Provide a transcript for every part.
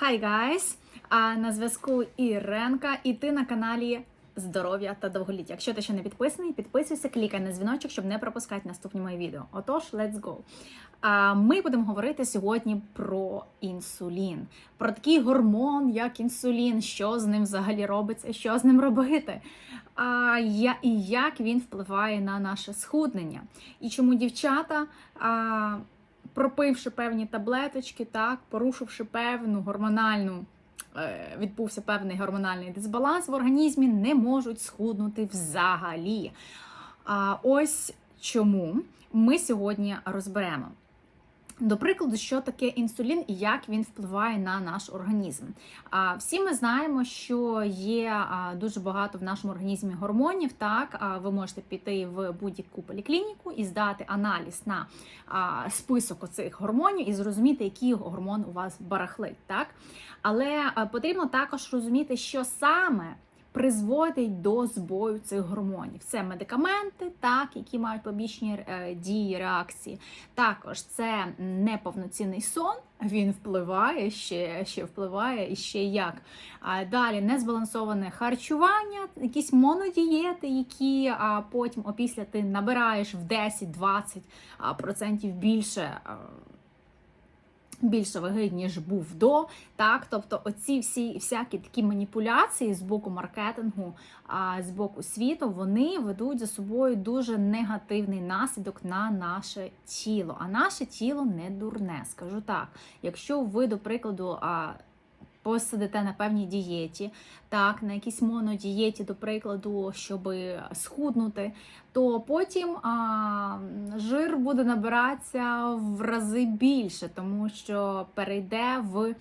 Hi guys! А на зв'язку Іренка, і ти на каналі Здоров'я та довголіття. Якщо ти ще не підписаний, підписуйся, клікай на дзвіночок, щоб не пропускати наступні мої відео. Отож, let's go! А ми будемо говорити сьогодні про інсулін, про такий гормон, як інсулін, що з ним взагалі робиться, що з ним робити. А, я, і як він впливає на наше схуднення. І чому дівчата. А, пропивши певні таблеточки, так, порушивши певну гормональну, е, відбувся певний гормональний дисбаланс в організмі, не можуть схуднути взагалі. А ось чому ми сьогодні розберемо. До прикладу, що таке інсулін і як він впливає на наш організм. Всі ми знаємо, що є дуже багато в нашому організмі гормонів. Так, ви можете піти в будь-яку поліклініку і здати аналіз на список оцих гормонів і зрозуміти, який гормон у вас барахлить. Так, але потрібно також розуміти, що саме призводить до збою цих гормонів. Це медикаменти, так, які мають побічні е, дії, реакції. Також це неповноцінний сон. Він впливає ще, ще впливає і ще як. А далі незбалансоване харчування, якісь монодієти, які а, потім опісля ти набираєш в 10-20% більше. Більше ваги, ніж був до. Так, тобто, оці всі всякі такі маніпуляції з боку маркетингу, а з боку світу, вони ведуть за собою дуже негативний наслідок на наше тіло. А наше тіло не дурне, скажу так. Якщо ви, до прикладу, посидите на певній дієті, так, на якійсь монодієті, до прикладу, щоб схуднути, то потім а, жир буде набиратися в рази більше, тому що перейде в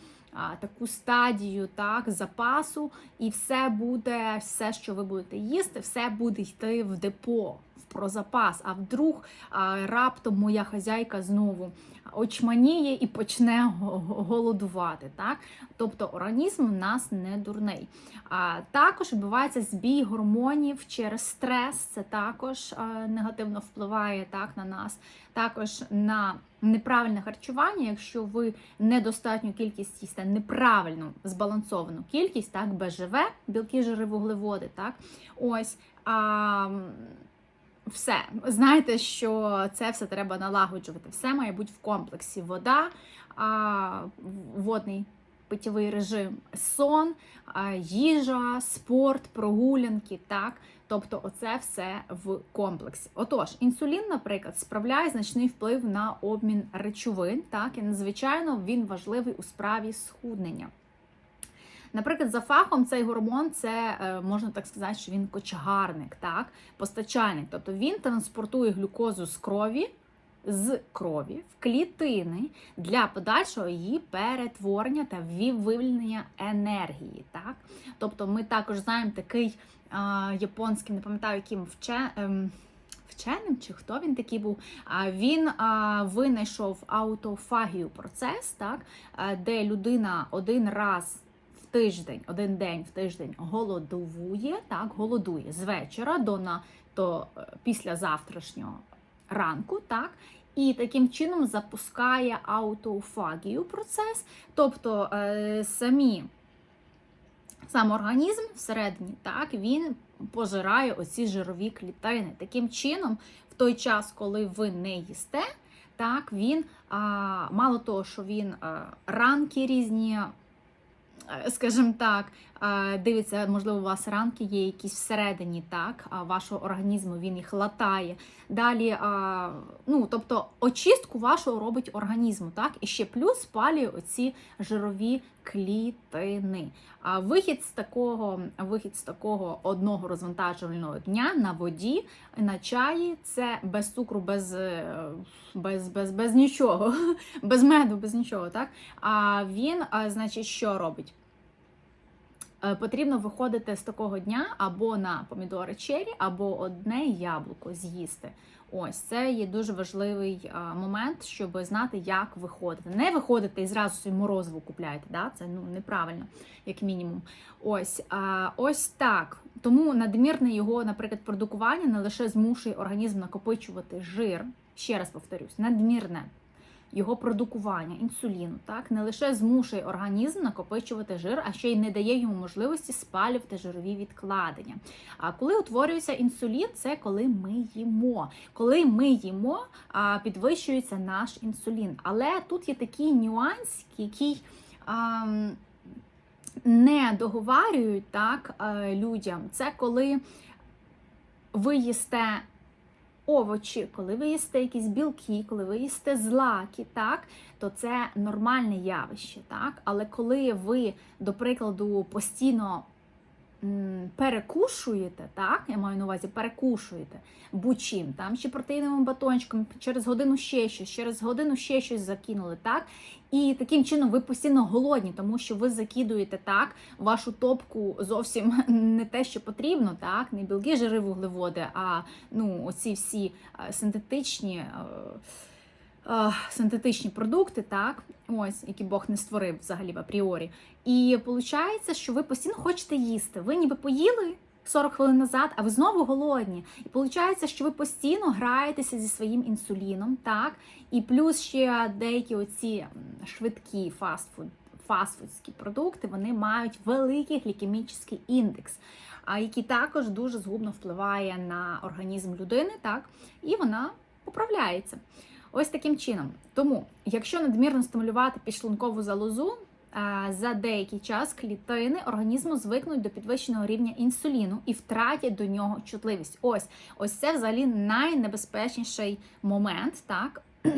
таку стадію так, запасу, і все буде, все, що ви будете їсти, все буде йти в депо. Про запас, а вдруг раптом моя хазяйка знову очманіє і почне голодувати. Так? Тобто організм у нас не дурний. А також відбувається збій гормонів через стрес, це також негативно впливає так, на нас. Також на неправильне харчування, якщо ви недостатню кількість їсте неправильну збалансовану кількість, так, БЖВ, білки, жири, вуглеводи. Так? Ось. А, все, знаєте, що це все треба налагоджувати. Все має бути в комплексі: вода, водний питєвий режим, сон, їжа, спорт, прогулянки. так? Тобто, оце все в комплексі. Отож, інсулін, наприклад, справляє значний вплив на обмін речовин, так і надзвичайно він важливий у справі схуднення. Наприклад, за фахом цей гормон це е, можна так сказати, що він кочегарник, так, постачальник. Тобто він транспортує глюкозу з крові. З крові в клітини для подальшого її перетворення та вивільнення енергії. Так? Тобто ми також знаємо такий а, японський, не пам'ятаю, яким вче, ем, вченим чи хто він такий був. А він а, винайшов аутофагію процес, так? де людина один раз тиждень, один день в тиждень голодує, так, голодує з вечора до на то е, після завтрашнього ранку, так. І таким чином запускає аутофагію процес, тобто е, самі сам організм всередині, так, він пожирає оці жирові клітини. Таким чином, в той час, коли ви не їсте, так, він а, мало того, що він а, ранки різні. Е, скажімо так, дивиться, можливо, у вас ранки є якісь всередині, так, вашого організму він їх латає. Далі, ну, тобто, очистку вашого робить організму, так, і ще плюс спалює оці жирові клітини. Вихід з такого вихід з такого одного розвантажувального дня на воді, на чаї це без цукру, без е, без, без, без нічого, без меду, без нічого. так? А він, значить, що робить? Е, потрібно виходити з такого дня або на помідори чері, або одне яблуко з'їсти. Ось це є дуже важливий а, момент, щоб знати, як виходити. Не виходити і зразу собі морозиво купляєте. Да? Це ну неправильно, як мінімум. Ось а, ось так. Тому надмірне його, наприклад, продукування не лише змушує організм накопичувати жир. Ще раз повторюсь, надмірне його продукування, інсуліну, так не лише змушує організм накопичувати жир, а ще й не дає йому можливості спалювати жирові відкладення. А коли утворюється інсулін, це коли ми їмо. Коли ми їмо, підвищується наш інсулін. Але тут є такий нюанс, який. Не договарюють так е, людям. Це коли ви їсте овочі, коли ви їсте якісь білки, коли ви їсте злаки, так, то це нормальне явище. так. Але коли ви, до прикладу, постійно перекушуєте, так, я маю на увазі, перекушуєте будь-чим, там, чи протеїновим батончиком, через годину ще щось, через годину ще щось закинули, так, і таким чином ви постійно голодні, тому що ви закидуєте так вашу топку зовсім не те, що потрібно, так, не білки, жири, вуглеводи, а ну, оці всі синтетичні. Е, Синтетичні продукти, так, ось, які Бог не створив взагалі в апріорі. І виходить, що ви постійно хочете їсти. Ви ніби поїли 40 хвилин назад, а ви знову голодні. І виходить, що ви постійно граєтеся зі своїм інсуліном, так, і плюс ще деякі оці швидкі фастфуд, фастфудські продукти, вони мають великий глікемічний індекс, який також дуже згубно впливає на організм людини, так, і вона поправляється. Ось таким чином. Тому, якщо надмірно стимулювати підшлункову залозу, за деякий час клітини організму звикнуть до підвищеного рівня інсуліну і втратять до нього чутливість. Ось ось це взагалі найнебезпечніший момент, так.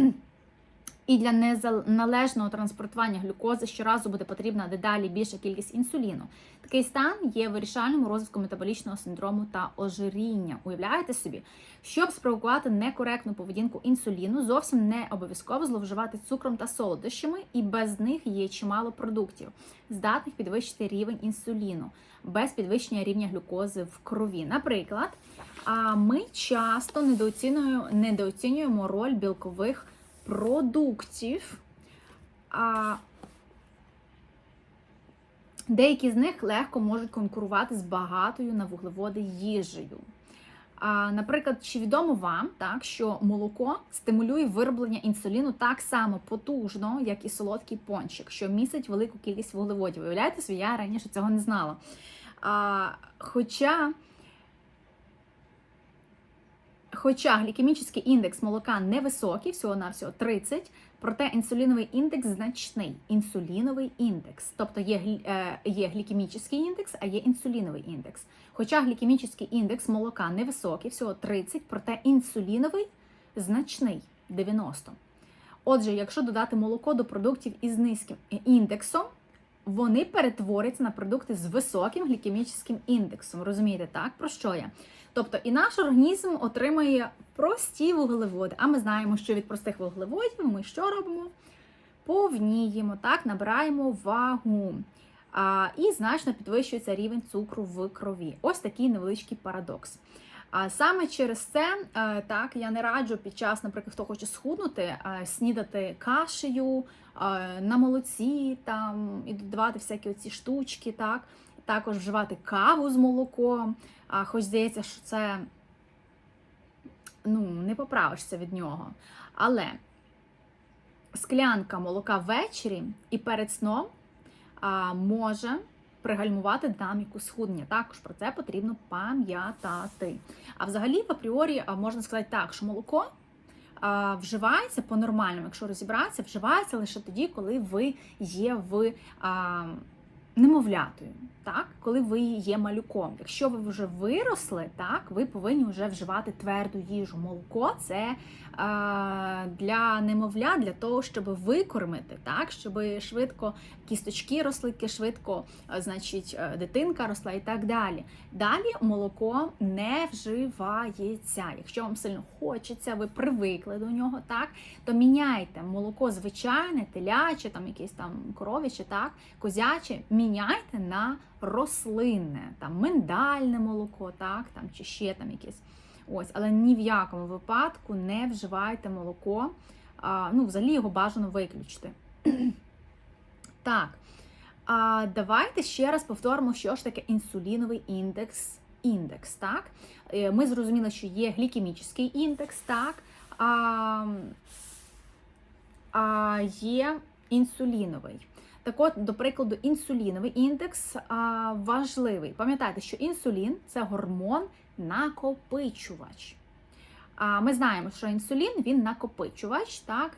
І для неналежного транспортування глюкози щоразу буде потрібна дедалі більша кількість інсуліну. Такий стан є вирішальним розвитку метаболічного синдрому та ожиріння. Уявляєте собі, щоб спровокувати некоректну поведінку інсуліну, зовсім не обов'язково зловживати цукром та солодощами, і без них є чимало продуктів, здатних підвищити рівень інсуліну без підвищення рівня глюкози в крові. Наприклад, ми часто недооцінюємо роль білкових продуктів. А деякі з них легко можуть конкурувати з багатою на вуглеводи їжею. А, Наприклад, чи відомо вам, так, що молоко стимулює вироблення інсуліну так само потужно, як і солодкий пончик, що містить велику кількість вуглеводів. Уявляєте собі, я раніше цього не знала. А, Хоча Хоча глікемічний індекс молока невисокий, всього-навсього 30, проте інсуліновий індекс значний. Інсуліновий індекс. Тобто є е, є глікемічний індекс, а є інсуліновий індекс. Хоча глікемічний індекс молока невисокий, всього 30, проте інсуліновий значний 90. Отже, якщо додати молоко до продуктів із низьким індексом, вони перетворяться на продукти з високим глікемічним індексом. Розумієте, так? Про що я? Тобто і наш організм отримає прості вуглеводи. А ми знаємо, що від простих вуглеводів ми що робимо? Повніємо, так, набираємо вагу. А, І значно підвищується рівень цукру в крові. Ось такий невеличкий парадокс. А саме через це е, так я не раджу під час, наприклад, хто хоче схуднути, е, снідати кашею е, на молоці, там і додавати всякі оці штучки, так також вживати каву з молоком. А хоч здається, що це ну, не поправишся від нього. Але склянка молока ввечері і перед сном а, може пригальмувати динаміку схуднення. Також про це потрібно пам'ятати. А взагалі, в апріорі можна сказати так, що молоко. Вживається по-нормальному, якщо розібратися, вживається лише тоді, коли ви є в немовлятою так, коли ви є малюком. Якщо ви вже виросли, так, ви повинні вже вживати тверду їжу. Молоко це е, для немовля, для того, щоб викормити, так, щоб швидко кісточки росли, швидко, значить, е, дитинка росла і так далі. Далі молоко не вживається. Якщо вам сильно хочеться, ви привикли до нього, так, то міняйте молоко звичайне, теляче, там якесь там коров'яче, так, козяче, на рослинне, там миндальне молоко, так, там, чи ще там якесь. Ось, Але ні в якому випадку не вживайте молоко, а, ну, взагалі його бажано виключити. так, а, давайте ще раз повторимо, що ж таке інсуліновий індекс. Індекс, так? Е, ми зрозуміли, що є глікемічний індекс, так? А, а, є інсуліновий. Так от, до прикладу, інсуліновий індекс а, важливий. Пам'ятайте, що інсулін це гормон накопичувач. А ми знаємо, що інсулін він накопичувач, так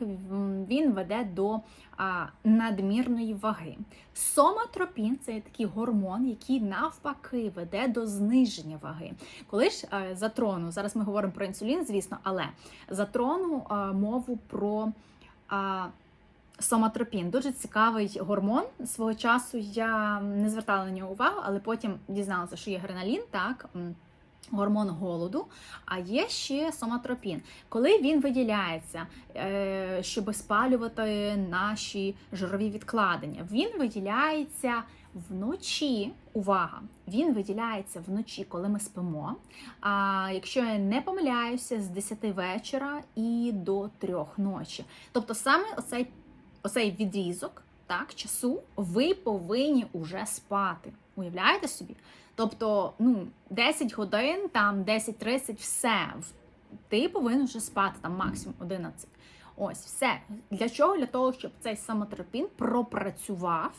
він веде до а, надмірної ваги. Соматропін це такий гормон, який навпаки веде до зниження ваги. Коли ж е, затрону, зараз ми говоримо про інсулін, звісно, але затрону е, мову про. а, Соматропін дуже цікавий гормон. Свого часу я не звертала на нього увагу, але потім дізналася, що є греналін, так, гормон голоду, а є ще соматропін. Коли він виділяється, е, щоб спалювати наші жирові відкладення, він виділяється вночі. Увага! Він виділяється вночі, коли ми спимо. А якщо я не помиляюся, з 10 вечора і до 3 ночі. Тобто саме оцей оцей відрізок так, часу ви повинні уже спати. Уявляєте собі? Тобто, ну, 10 годин, там 10-30, все. Ти повинен вже спати, там максимум 11. Ось, все. Для чого? Для того, щоб цей самотропін пропрацював.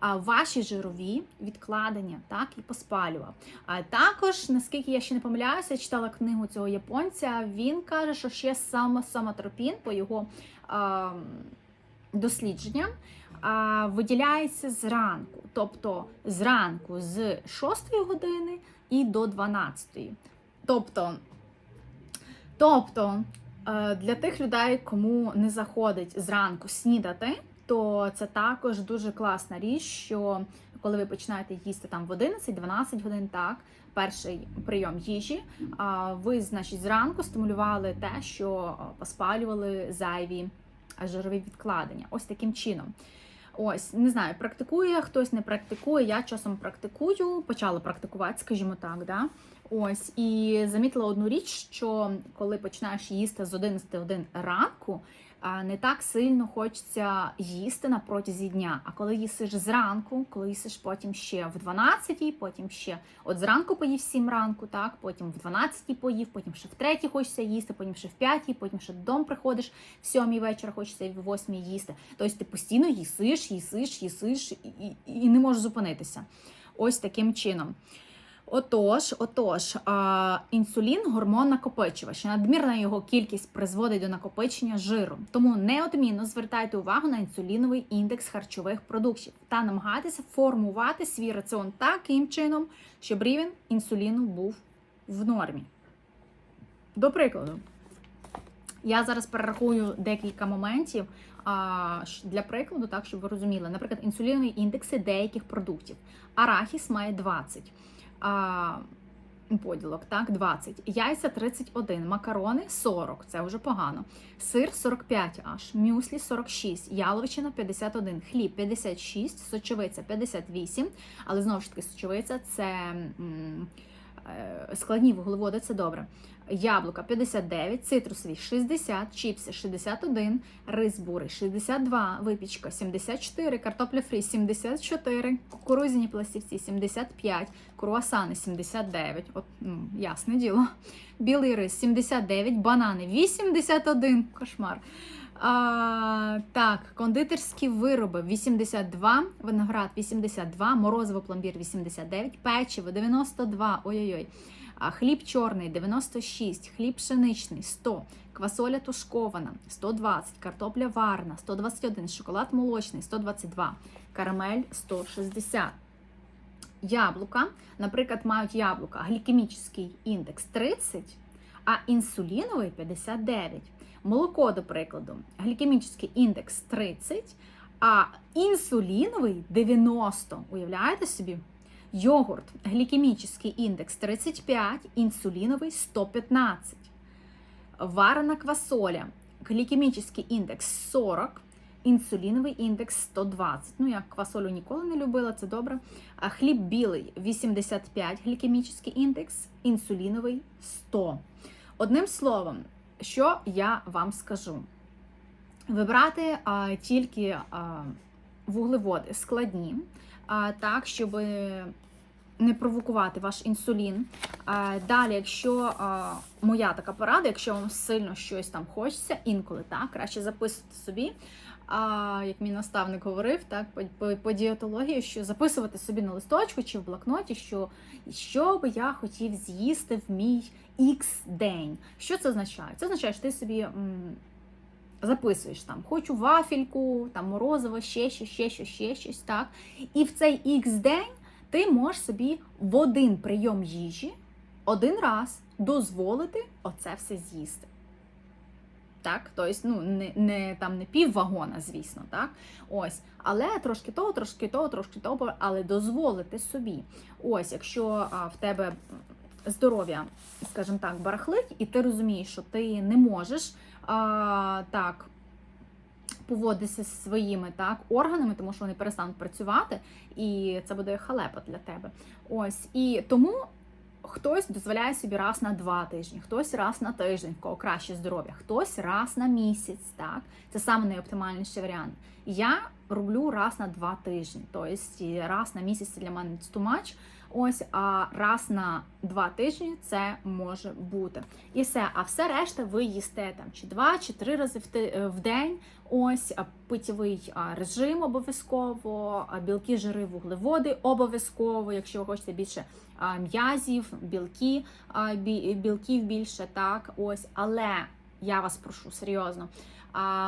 Ваші жирові відкладення, так і поспалював. А також, наскільки я ще не помиляюся, я читала книгу цього японця. Він каже, що ще саме самотропін по його а, дослідженням виділяється зранку, тобто зранку з 6 години і до 12. Тобто, тобто е, для тих людей, кому не заходить зранку снідати, то це також дуже класна річ, що коли ви починаєте їсти там в 11-12 годин, так, перший прийом їжі, ви, значить, зранку стимулювали те, що поспалювали зайві жирові відкладення. Ось таким чином. Ось, не знаю, практикує, хтось не практикує. Я часом практикую, почала практикувати, скажімо так. Да? Ось, і замітила одну річ, що коли починаєш їсти з 11 годин ранку, а, не так сильно хочеться їсти на протязі дня. А коли їсиш зранку, коли їсиш потім ще в 12, потім ще от зранку поїв 7 ранку, так, потім в 12 поїв, потім ще в 3 хочеться їсти, потім ще в 5, потім ще додому приходиш, в 7 вечора хочеться і в 8 їсти. Тобто ти постійно їсиш, їсиш, їсиш і, і, і не можеш зупинитися. Ось таким чином. Отож, отож, інсулін гормон накопичувач. Надмірна його кількість призводить до накопичення жиру. Тому неодмінно звертайте увагу на інсуліновий індекс харчових продуктів та намагайтеся формувати свій раціон таким чином, щоб рівень інсуліну був в нормі. До прикладу, я зараз перерахую декілька моментів для прикладу, так щоб ви розуміли. Наприклад, інсулінові індекси деяких продуктів. Арахіс має 20. А, поділок, так, 20. Яйця 31, макарони 40, це вже погано. Сир 45 аж, мюслі 46, яловичина 51, хліб 56, сочевиця 58, але знову ж таки сочевиця це м, е, складні вуглеводи, це добре. Яблука 59, цитрусові 60, чіпси 61, рис бурий 62, випічка 74, картопля фрі 74, кукурудзяні пластівці 75, круасани 79, от, ну, ясне діло. Білий рис 79, банани 81, кошмар. А, так, кондитерські вироби 82, виноград 82, морозиво пломбір 89, печиво 92, ой-ой-ой. Хліб чорний 96, хліб пшеничний 100, квасоля тушкована 120, картопля варна 121, шоколад молочний 122, карамель 160. Яблука, наприклад, мають яблука глікемічний індекс 30, а інсуліновий 59. Молоко, до прикладу, глікемічний індекс 30, а інсуліновий 90. Уявляєте собі? Йогурт, глікемічний індекс 35, інсуліновий 115. Варена квасоля, глікемічний індекс 40, інсуліновий індекс 120. Ну, я квасолю ніколи не любила, це добре. А хліб білий 85, глікемічний індекс, інсуліновий 100. Одним словом, що я вам скажу? Вибрати а, тільки а, вуглеводи складні, так, щоб не провокувати ваш інсулін. Е, Далі, якщо е, моя така порада, якщо вам сильно щось там хочеться, інколи так, краще записувати собі. Як мій наставник говорив, так по, дієтології, що записувати собі на листочку чи в блокноті, що, що би я хотів з'їсти в мій X день. Що це означає? Це означає, що ти собі записуєш там, хочу вафельку, там морозиво, ще щось, ще щось, ще щось, так. І в цей X день ти можеш собі в один прийом їжі один раз дозволити оце все з'їсти. Так, тобто, ну, не, не там не пів вагона, звісно, так. Ось, але трошки того, трошки того, трошки того, але дозволити собі. Ось, якщо а, в тебе здоров'я, скажімо так, барахлить, і ти розумієш, що ти не можеш а, так поводитися зі своїми так, органами, тому що вони перестануть працювати, і це буде халепа для тебе. Ось, і тому хтось дозволяє собі раз на два тижні, хтось раз на тиждень, в кого краще здоров'я, хтось раз на місяць. Так, це саме найоптимальніший варіант. Я роблю раз на два тижні, тобто раз на місяць для мене much, Ось, а раз на два тижні це може бути. І все. А все решта ви їсте там чи два, чи три рази в в день. Ось питєвий режим обов'язково, білки, жири, вуглеводи обов'язково, якщо ви хочете більше м'язів, білки, білків більше, так ось. Але я вас прошу серйозно.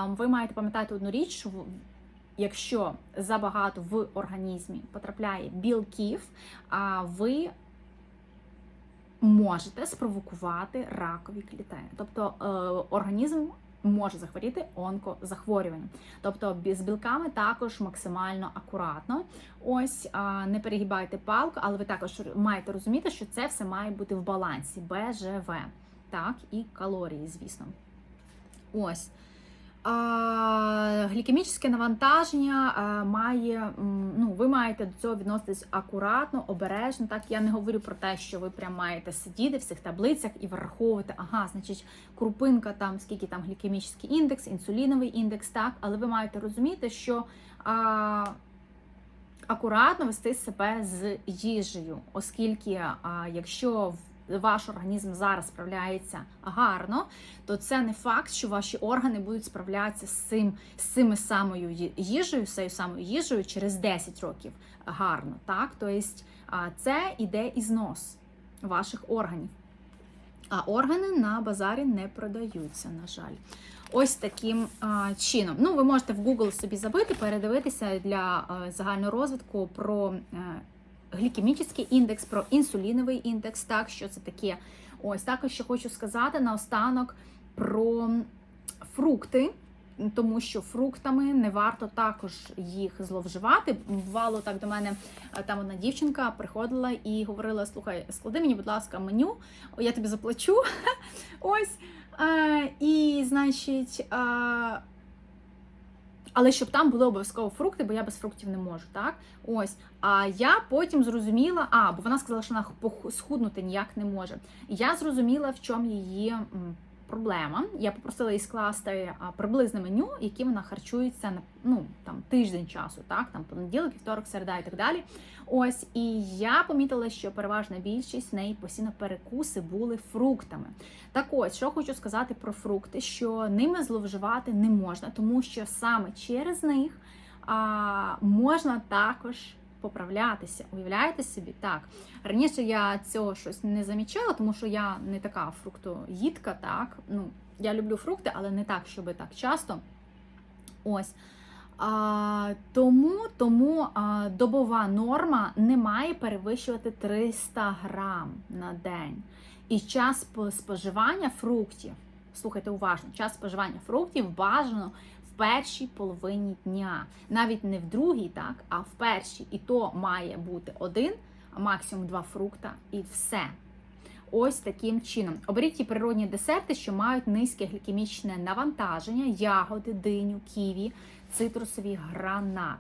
Ви маєте пам'ятати одну річ, що якщо забагато в організмі потрапляє білків, ви можете спровокувати ракові клітини. Тобто е, організм може захворіти онкозахворюванням. Тобто з білками також максимально акуратно. Ось не перегибайте палку, але ви також маєте розуміти, що це все має бути в балансі БЖВ, так, і калорії, звісно. Ось. Глікемічне навантаження має, ну, ви маєте до цього відноситись акуратно, обережно. Так, я не говорю про те, що ви прям маєте сидіти в цих таблицях і враховувати, ага, значить, крупинка там, скільки там глікемічний індекс, інсуліновий індекс, так, але ви маєте розуміти, що а, акуратно вести себе з їжею, оскільки а, якщо ваш організм зараз справляється гарно, то це не факт, що ваші органи будуть справлятися з цим з цими самою їжею, з цією самою їжею через 10 років гарно. Так, тобто це іде ізнос ваших органів. А органи на базарі не продаються, на жаль. Ось таким а, чином. Ну, ви можете в Google собі забити, передивитися для а, загального розвитку про е, глікемічний індекс, про інсуліновий індекс, так, що це таке. Ось також ще хочу сказати наостанок про фрукти. Тому що фруктами не варто також їх зловживати. Бувало так до мене е, там одна дівчинка приходила і говорила: слухай, склади мені, будь ласка, меню, я тобі заплачу. Ось. Е, і, значить, е, але щоб там були обов'язково фрукти, бо я без фруктів не можу, так? Ось. А я потім зрозуміла, а, бо вона сказала, що вона схуднути ніяк не може. Я зрозуміла, в чому її проблема. Я попросила її скласти приблизне меню, яким вона харчується на ну, там, тиждень часу, так? Там понеділок, вівторок, середа і так далі. Ось, і я помітила, що переважна більшість в неї постійно перекуси були фруктами. Так ось, що хочу сказати про фрукти, що ними зловживати не можна, тому що саме через них а, можна також поправлятися. Уявляєте собі? Так. Раніше я цього щось не замічала, тому що я не така фруктоїдка, так. Ну, я люблю фрукти, але не так, щоб так часто. Ось. А, тому тому а, добова норма не має перевищувати 300 грам на день. І час споживання фруктів, слухайте уважно, час споживання фруктів бажано першій половині дня. Навіть не в другій, так, а в першій. І то має бути один, а максимум два фрукта, і все. Ось таким чином. Оберіть ті природні десерти, що мають низьке глікемічне навантаження, ягоди, диню, ківі, цитрусові гранат.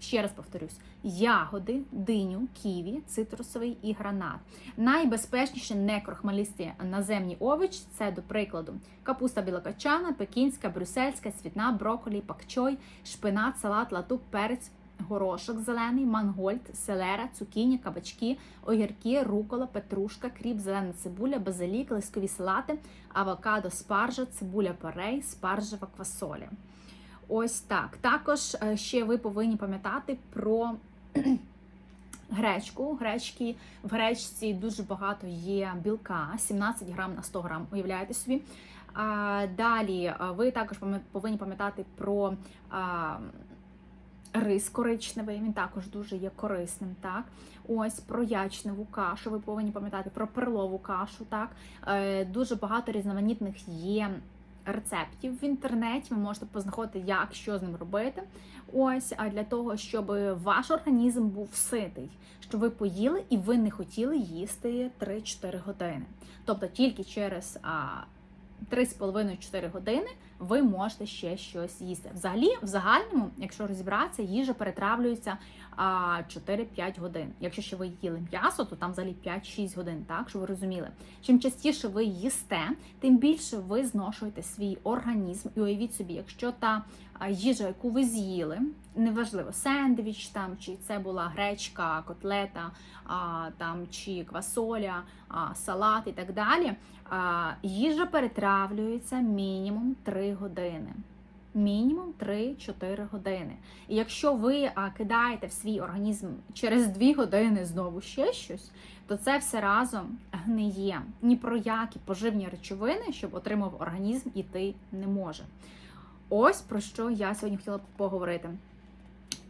Ще раз повторюсь: ягоди, диню, ківі, цитрусовий і гранат. Найбезпечніші некрохмалісті наземні овочі це, до прикладу, капуста білокачана, пекінська, брюссельська, цвітна, брокколі, пакчой, шпинат, салат, латук, перець, горошок зелений, мангольд, селера, цукіні, кабачки, огірки, рукола, петрушка, кріп, зелена цибуля, базилік, лискові салати, авокадо, спаржа, цибуля парей, спаржева квасоля. Ось так. Також е, ще ви повинні пам'ятати про гречку. Гречки в гречці дуже багато є білка, 17 грам на 100 грам. Уявляєте собі. Далі ви також повинні пам'ятати про рис коричневий, він також дуже є корисним. Так, ось про ячневу кашу. Ви повинні пам'ятати про перлову кашу. Так, е, дуже багато різноманітних є рецептів в інтернеті. Ви можете познаходити, як що з ним робити. Ось, для того, щоб ваш організм був ситий, щоб ви поїли і ви не хотіли їсти 3-4 години. Тобто тільки через 3,5-4 години ви можете ще щось їсти. Взагалі, в загальному, якщо розібратися, їжа перетравлюється 4-5 годин. Якщо ще ви їли м'ясо, то там взагалі 5-6 годин, так що ви розуміли. Чим частіше ви їсте, тим більше ви зношуєте свій організм. І уявіть собі, якщо та їжа, яку ви з'їли, неважливо, сендвіч там, чи це була гречка, котлета, а, там, чи квасоля, а, салат і так далі. А, їжа перетравлюється мінімум 3 години. Мінімум 3-4 години. І якщо ви а, кидаєте в свій організм через 2 години знову ще щось, то це все разом гниє. Ні про які поживні речовини, щоб отримав організм, іти не може. Ось про що я сьогодні хотіла поговорити.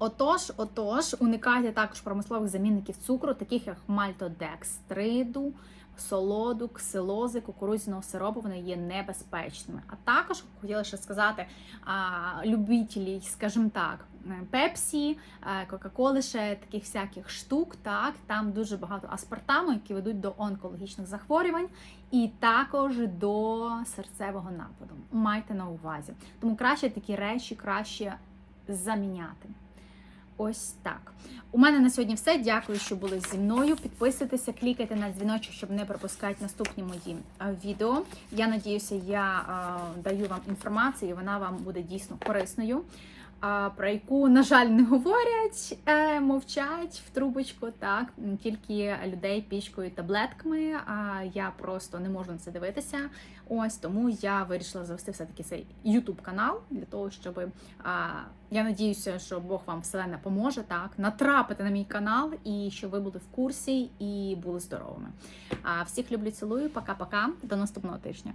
Отож, отож, уникайте також промислових замінників цукру, таких як мальтодекстриду, солоду, ксилози, кукурудзяного сиропу, вони є небезпечними. А також хотіла ще сказати а, любителі, скажімо так, пепсі, кока-коли, ще таких всяких штук. Так, там дуже багато аспартаму, які ведуть до онкологічних захворювань, і також до серцевого нападу. Майте на увазі. Тому краще такі речі краще заміняти. Ось так. У мене на сьогодні все. Дякую, що були зі мною. Підписуйтеся, клікайте на дзвіночок, щоб не пропускати наступні мої відео. Я надіюся, я даю вам інформацію, вона вам буде дійсно корисною. Про яку, на жаль, не говорять, е, мовчать в трубочку, так тільки людей пічкою таблетками. А я просто не можу на це дивитися. Ось тому я вирішила завести все-таки цей YouTube канал для того, щоб а, я надіюся, що Бог вам вселенна поможе так натрапити на мій канал і щоб ви були в курсі і були здоровими. А всіх люблю, цілую. Пока-пока. До наступного тижня.